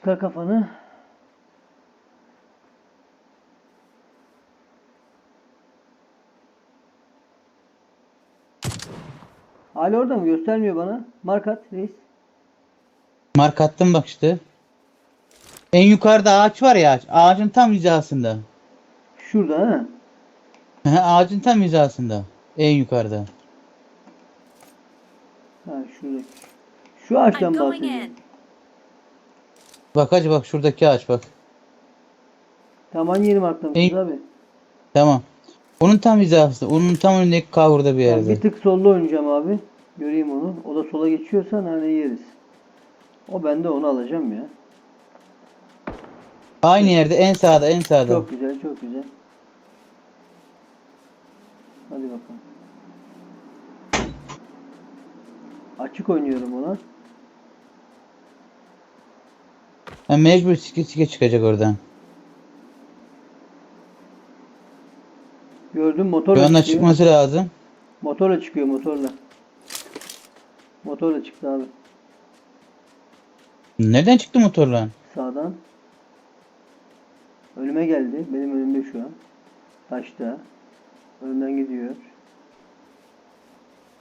Çıkar kafanı. Hala orada mı? Göstermiyor bana. Markat reis. Mark attım bak işte. En yukarıda ağaç var ya ağaç. Ağacın tam hizasında. Şurada ha. Ağacın tam hizasında. En yukarıda. Ha şuradaki. Şu ağaçtan bahsediyorum. Bak hacı bak şuradaki ağaç bak. Tamam yeni marklamışız abi. Tamam. Onun tam hizasında. Onun tam önündeki cover'da bir yerde. bir tık solda oynayacağım abi. Göreyim onu. O da sola geçiyorsa nane yeriz. O ben de onu alacağım ya. Aynı yerde en sağda en sağda. Çok güzel, çok güzel. Hadi bakalım. Açık oynuyorum ona. Ha, mecbur sike sike çıkacak oradan. Gördüm Şu motorla anda çıkıyor. çıkması lazım. Motorla çıkıyor motorla. Motorla çıktı abi. Nereden çıktı motorla? Sağdan. Önüme geldi. Benim önümde şu an. Taşta. Önümden gidiyor.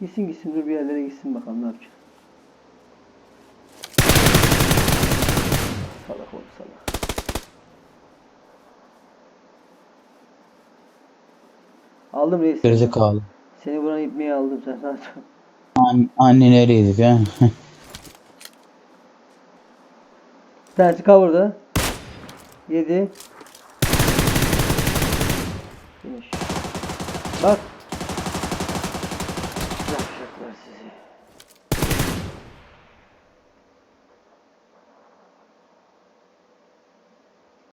Gitsin gitsin dur bir yerlere gitsin bakalım ne yapacak. Aldım reis. Gerizekalı. Seni buranın ipmeye aldım sen zaten. An annen nereydi ya? Cover'da. 7 Finish. Bak